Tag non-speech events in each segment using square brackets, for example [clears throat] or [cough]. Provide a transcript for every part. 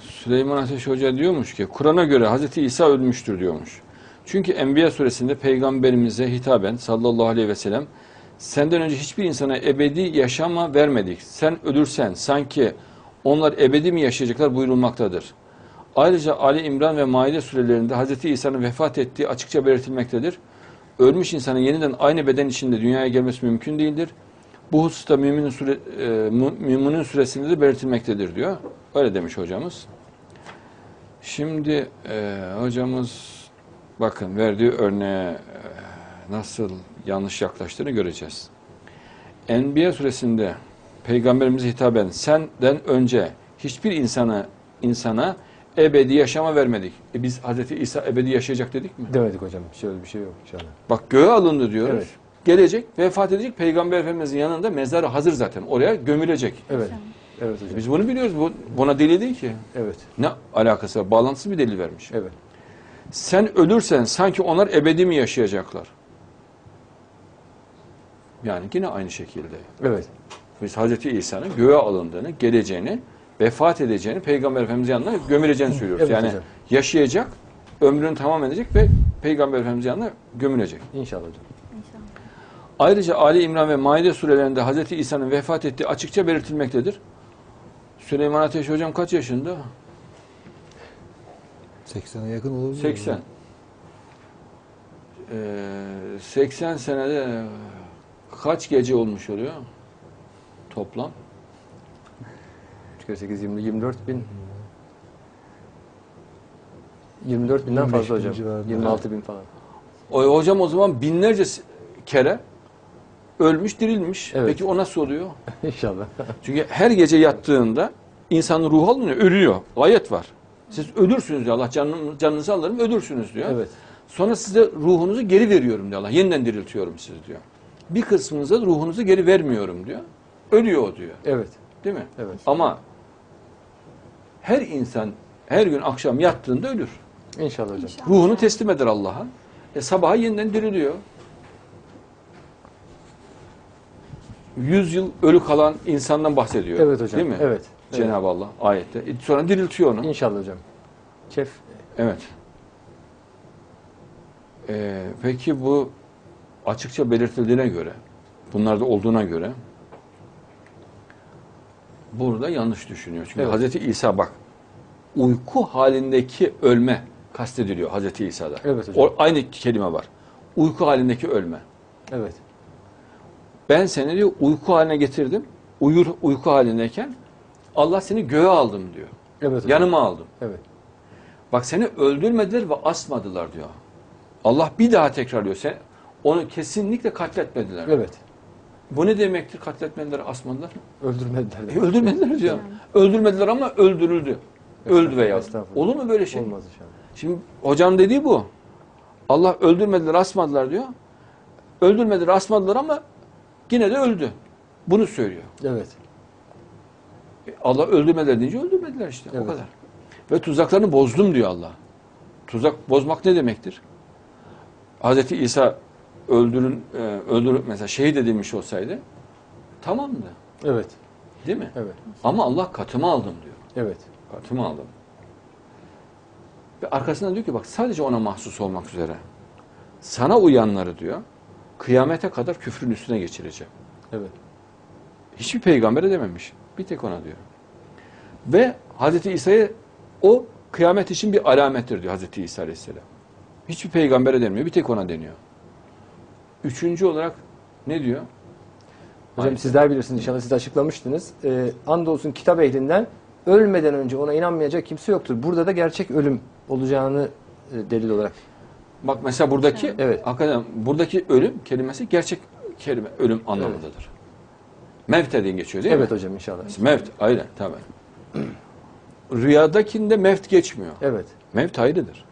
Süleyman Ateş Hoca diyormuş ki Kur'an'a göre Hazreti İsa ölmüştür diyormuş. Çünkü Enbiya suresinde peygamberimize hitaben sallallahu aleyhi ve sellem senden önce hiçbir insana ebedi yaşama vermedik. Sen ölürsen sanki onlar ebedi mi yaşayacaklar buyurulmaktadır. Ayrıca Ali İmran ve Maide surelerinde Hazreti İsa'nın vefat ettiği açıkça belirtilmektedir. Ölmüş insanın yeniden aynı beden içinde dünyaya gelmesi mümkün değildir. Bu hususta Mümin'in sure, e, Mü- Mümin'in suresinde de belirtilmektedir diyor. Öyle demiş hocamız. Şimdi e, hocamız bakın verdiği örneğe e, nasıl yanlış yaklaştığını göreceğiz. Enbiya suresinde peygamberimize hitaben senden önce hiçbir insana insana ebedi yaşama vermedik. E biz Hazreti İsa ebedi yaşayacak dedik mi? Demedik hocam. Şöyle bir şey yok inşallah. Bak göğe alındı diyoruz. Evet. Gelecek, vefat edecek. Peygamber Efendimizin yanında mezarı hazır zaten. Oraya gömülecek. Evet. Evet hocam. Biz bunu biliyoruz. Bu, buna delil değil ki. Evet. Ne alakası var? Bağlantısız bir delil vermiş. Evet. Sen ölürsen sanki onlar ebedi mi yaşayacaklar? Yani yine aynı şekilde. Evet. Biz Hazreti İsa'nın göğe alındığını, geleceğini, vefat edeceğini, Peygamber Efendimizin yanına gömüleceğini söylüyoruz. Evet yani hocam. yaşayacak, ömrünü tamam edecek ve Peygamber Efendimizin yanına gömülecek. İnşallah hocam. Ayrıca Ali İmran ve Maide surelerinde Hazreti İsa'nın vefat ettiği açıkça belirtilmektedir. Süleyman Ateş hocam kaç yaşında? 80'e yakın mu? 80. Ee, 80 senede kaç gece olmuş oluyor? Toplam. 3 kere 8, 20, 24 bin. 24 binden 25 fazla hocam. civarında. 26 bin falan. O, hocam o zaman binlerce kere ölmüş, dirilmiş. Evet. Peki o nasıl oluyor? [laughs] İnşallah. Çünkü her gece yattığında insanın ruhu alınıyor, ölüyor. Ayet var. Siz ölürsünüz diyor Allah canını, canınızı alırım ölürsünüz diyor. evet. Sonra size ruhunuzu geri veriyorum diyor Allah. Yeniden diriltiyorum sizi diyor. Bir kısmınıza ruhunuzu geri vermiyorum diyor. Ölüyor o diyor. Evet. Değil mi? Evet. Ama her insan her gün akşam yattığında ölür. İnşallah hocam. İnşallah. Ruhunu teslim eder Allah'a. E sabaha yeniden diriliyor. Yüz yıl ölü kalan insandan bahsediyor. Evet hocam. Değil mi? Evet. Cenab-ı Allah ayette. E sonra diriltiyor onu. İnşallah hocam. Kef. Evet. Ee, peki bu açıkça belirtildiğine göre, bunlarda olduğuna göre burada yanlış düşünüyor. Çünkü Evet. Hazreti İsa bak uyku halindeki ölme kastediliyor Hazreti İsa'da. Evet hocam. O, aynı kelime var. Uyku halindeki ölme. Evet. Ben seni diyor uyku haline getirdim. Uyur uyku halindeyken Allah seni göğe aldım diyor. Evet hocam. Yanıma aldım. Evet. Bak seni öldürmediler ve asmadılar diyor. Allah bir daha tekrarlıyor. Sen onu kesinlikle katletmediler. Evet. Bu ne demektir? Katletmediler, asmadılar. Öldürmediler. E, öldürmediler diyor. Yani. Öldürmediler ama öldürüldü. Öldü veya. Olur mu böyle şey? Olmaz inşallah. Şimdi hocanın dediği bu. Allah öldürmediler, asmadılar diyor. Öldürmediler, asmadılar ama yine de öldü. Bunu söylüyor. Evet. E, Allah öldürmediler deyince öldürmediler işte. Evet. O kadar. Ve tuzaklarını bozdum diyor Allah. Tuzak bozmak ne demektir? Hazreti İsa öldürün, e, mesela şehit edilmiş olsaydı tamamdı. Evet. Değil mi? Evet. Ama Allah katımı aldım diyor. Evet. Katımı aldım. Ve arkasından diyor ki bak sadece ona mahsus olmak üzere. Sana uyanları diyor kıyamete kadar küfrün üstüne geçireceğim. Evet. Hiçbir peygambere dememiş. Bir tek ona diyor. Ve Hazreti İsa'ya o kıyamet için bir alamettir diyor Hazreti İsa Aleyhisselam. Hiçbir peygambere denmiyor. Bir tek ona deniyor. Üçüncü olarak ne diyor? Hocam sizler bilirsiniz inşallah siz açıklamıştınız. Ee, andolsun kitap ehlinden ölmeden önce ona inanmayacak kimse yoktur. Burada da gerçek ölüm olacağını e, delil olarak. Bak mesela buradaki Evet. hakikaten buradaki ölüm kelimesi gerçek kelime ölüm anlamındadır. Mevt diye geçiyor değil evet mi? hocam inşallah. Mevt aynen tamam. [clears throat] Rüyadakinde mevt geçmiyor. Evet. Mevt ayrıdır.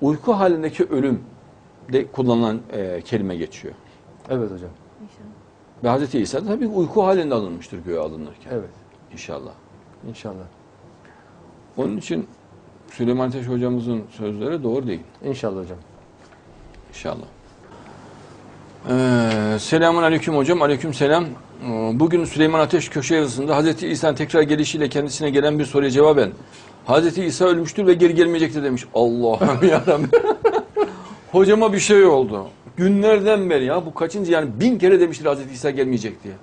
Uyku halindeki ölüm de kullanılan e, kelime geçiyor. Evet hocam. İnşallah. Ve Hazreti İsa da tabii uyku halinde alınmıştır göğe alınırken. Evet. İnşallah. İnşallah. Onun için Süleyman Ateş hocamızın sözleri doğru değil. İnşallah hocam. İnşallah. Ee, selamun aleyküm hocam. Aleyküm selam. Bugün Süleyman Ateş köşe yazısında Hz. İsa'nın tekrar gelişiyle kendisine gelen bir soruya cevaben Hz. İsa ölmüştür ve geri gelmeyecektir demiş. Allah'ım [laughs] yarabbim. Hocama bir şey oldu. Günlerden beri ya bu kaçıncı yani bin kere demiştir Hz. İsa gelmeyecek diye.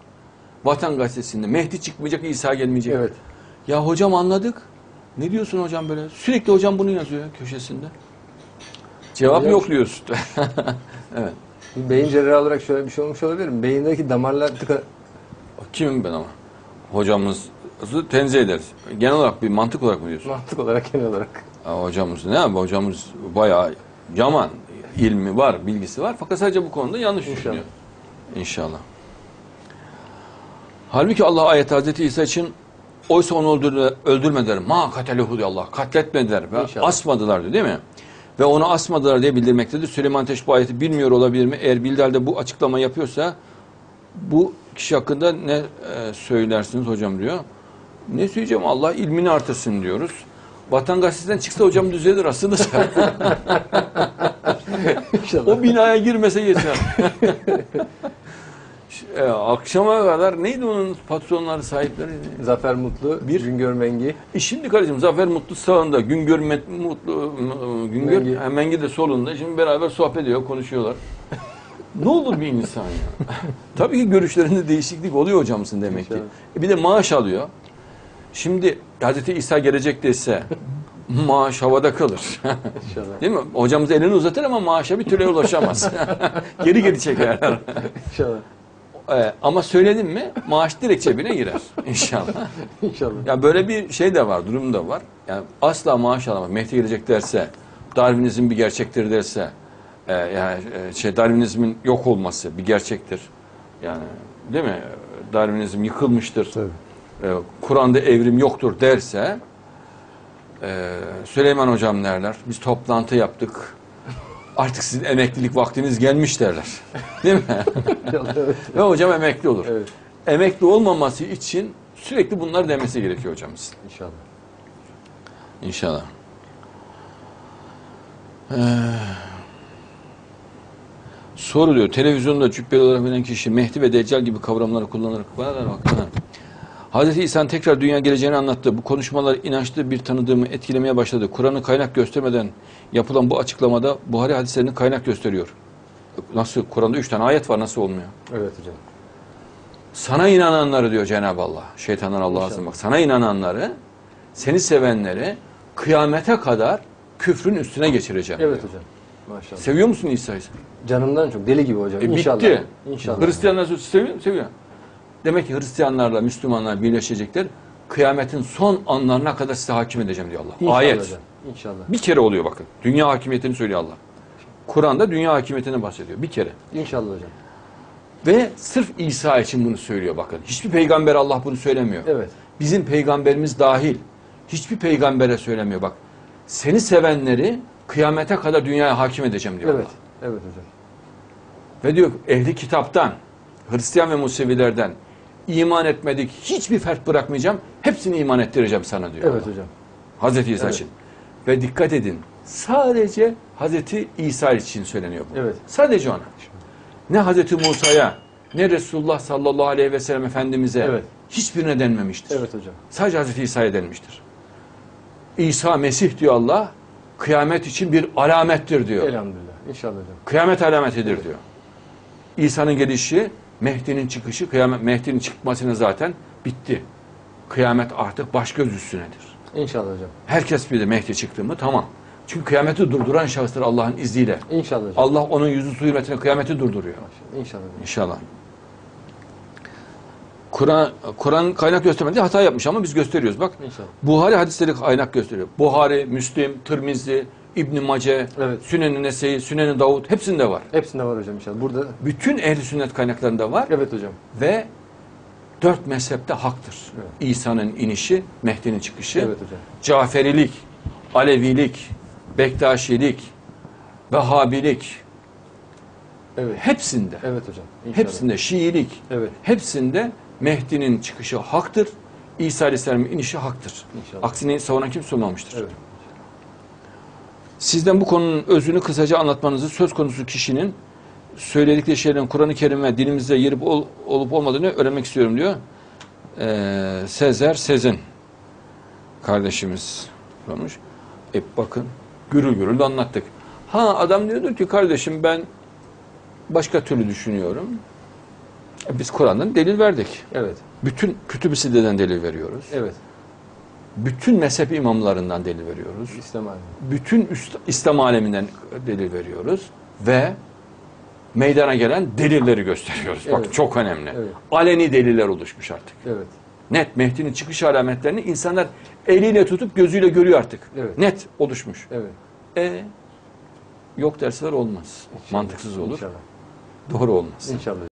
Vatan gazetesinde Mehdi çıkmayacak İsa gelmeyecek. Evet. Ya hocam anladık. Ne diyorsun hocam böyle? Sürekli hocam bunu yazıyor köşesinde. Cevap Hocam- yok diyorsun. [laughs] evet. Beyin cerrahı olarak şöyle bir şey olmuş olabilir mi? Beyindeki damarlar tıka... Kimim ben ama? Hocamızı tenzih ederiz. Genel olarak bir mantık olarak mı diyorsun? Mantık olarak genel olarak. Ya hocamız ne abi? Hocamız bayağı yaman. ilmi var, bilgisi var. Fakat sadece bu konuda yanlış İnşallah. düşünüyor. İnşallah. Halbuki Allah ayet Hazreti İsa için oysa onu öldürme, öldürmediler. Ma katelehu diyor Allah. Katletmediler ve İnşallah. asmadılar diyor değil mi? Ve onu asmadılar diye bildirmektedir. Süleyman Ateş bu ayeti bilmiyor olabilir mi? Eğer bildi halde bu açıklama yapıyorsa bu kişi hakkında ne e, söylersiniz hocam diyor. Ne söyleyeceğim? Allah ilmini artırsın diyoruz. Vatan Gazetesi'nden çıksa hocam düzelir aslında. [laughs] O binaya girmese yeter. [laughs] e, akşama kadar neydi onun patronları sahipleri? Zafer Mutlu, Bir- Güngör Mengi. E şimdi kardeşim Zafer Mutlu sağında, Güngör Met- Mutlu, m- Güngör Mengi. Mengi. Mengi de solunda. Şimdi beraber sohbet ediyor, konuşuyorlar. ne olur bir insan ya? [laughs] Tabii ki görüşlerinde değişiklik oluyor hocamsın demek ki. E bir de maaş alıyor. Şimdi Hz. İsa gelecek dese [laughs] maaş havada kalır. İnşallah. Değil mi? Hocamız elini uzatır ama maaşa bir türlü ulaşamaz. [laughs] geri geri çekerler. İnşallah. Ee, ama söyledim mi maaş direkt cebine girer [laughs] inşallah. İnşallah. Ya böyle bir şey de var, durum da var. Yani asla maaş alamaz. Mehdi gelecek derse, Darwinizm bir gerçektir derse, e, yani e, şey Darwinizmin yok olması bir gerçektir. Yani değil mi? Darwinizm yıkılmıştır. Tabii. E, Kur'an'da evrim yoktur derse, e, Süleyman hocam derler. Biz toplantı yaptık. Artık sizin emeklilik vaktiniz gelmiş derler. Değil mi? [laughs] Ve hocam emekli olur. evet. Emekli olmaması için sürekli bunlar demesi gerekiyor hocamız. İnşallah. İnşallah. Ee, soru diyor. Televizyonda cübbeli olarak bilen kişi Mehdi ve Deccal gibi kavramları kullanarak bana bak. Hazreti İsa'nın tekrar dünya geleceğini anlattı. Bu konuşmalar inançlı bir tanıdığımı etkilemeye başladı. Kur'an'ı kaynak göstermeden yapılan bu açıklamada Buhari hadislerini kaynak gösteriyor. Nasıl? Kur'an'da üç tane ayet var. Nasıl olmuyor? Evet hocam. Sana inananları diyor Cenab-ı Allah. Şeytanlar Allah'a sığınmak. Sana inananları, seni sevenleri kıyamete kadar küfrün üstüne geçireceğim. Evet diyor. hocam. Maşallah. Seviyor musun İsa'yı? Canımdan çok. Deli gibi hocam. E, İnşallah. bitti. İnşallah. Hristiyanlar seviyor mu? Seviyor. Demek ki Hristiyanlarla Müslümanlar birleşecekler. Kıyametin son anlarına kadar size hakim edeceğim diyor Allah. İnşallah Ayet. hocam. İnşallah. Bir kere oluyor bakın. Dünya hakimiyetini söylüyor Allah. Kur'an'da dünya hakimiyetini bahsediyor. Bir kere. İnşallah hocam. Ve sırf İsa için bunu söylüyor bakın. Hiçbir peygamber Allah bunu söylemiyor. Evet. Bizim peygamberimiz dahil hiçbir peygambere söylemiyor bak. Seni sevenleri kıyamete kadar dünyaya hakim edeceğim diyor. Evet. Allah. Evet hocam. Ve diyor ehli kitaptan, Hristiyan ve Musevilerden iman etmedik hiçbir fert bırakmayacağım. Hepsini iman ettireceğim sana diyor. Evet Allah. hocam. Hazreti İsa Evet. için. Ve dikkat edin. Sadece Hazreti İsa için söyleniyor bu. Evet. Sadece ona. Ne Hazreti Musa'ya ne Resulullah sallallahu aleyhi ve sellem Efendimiz'e Evet. hiçbirine denmemiştir. Evet hocam. Sadece Hazreti İsa'ya denmiştir. İsa Mesih diyor Allah, kıyamet için bir alamettir diyor. Elhamdülillah. İnşallah hocam. Kıyamet alametidir diyor. İsa'nın gelişi, Mehdi'nin çıkışı, kıyamet Mehdi'nin çıkmasına zaten bitti. Kıyamet artık baş göz üstünedir. İnşallah hocam. Herkes de Mehdi çıktı mı tamam. Çünkü kıyameti durduran şahıstır Allah'ın izniyle. İnşallah hocam. Allah onun yüzü su hürmetine kıyameti durduruyor. İnşallah hocam. İnşallah. Kur'an Kur'an kaynak göstermedi hata yapmış ama biz gösteriyoruz bak. İnşallah. Buhari hadisleri kaynak gösteriyor. Buhari, Müslim, Tirmizi, İbn Mace, Evet. Sünen-i Nese'yi, Sünen-i Davud hepsinde var. Hepsinde var hocam inşallah. Burada Bütün ehli sünnet kaynaklarında var evet hocam. ve dört mezhepte haktır. Evet. İsa'nın inişi, Mehdi'nin çıkışı, Evet hocam. Caferilik, Alevilik, Bektaşilik, Vehhabilik Evet. hepsinde, Evet hocam. İnşallah. hepsinde Şiilik, Evet. hepsinde Mehdi'nin çıkışı haktır. İsa Aleyhisselam'ın inişi haktır. İnşallah. Aksini savunan kimse olmamıştır. Evet. Sizden bu konunun özünü kısaca anlatmanızı söz konusu kişinin söyledikleri şeylerin Kur'an-ı Kerim'e dilimizde yeri ol- olup olmadığını öğrenmek istiyorum diyor. Ee, Sezer Sezin kardeşimiz sormuş. E bakın gürül gürül de anlattık. Ha adam diyordur ki kardeşim ben başka türlü düşünüyorum. E, biz Kur'an'dan delil verdik. Evet. Bütün kütüb-i delil veriyoruz. Evet. Bütün mezhep imamlarından delil veriyoruz. İslam alemi. Bütün üst- İslam aleminden delil veriyoruz ve meydana gelen delilleri gösteriyoruz. Bak Evet. çok önemli. Evet. Aleni deliller oluşmuş artık. Evet. Net Mehdi'nin çıkış alametlerini insanlar eliyle tutup gözüyle görüyor artık. Evet. Net oluşmuş. Evet. E yok derseler olmaz. İnşallah. Mantıksız olur. İnşallah. Doğru olmaz. İnşallah.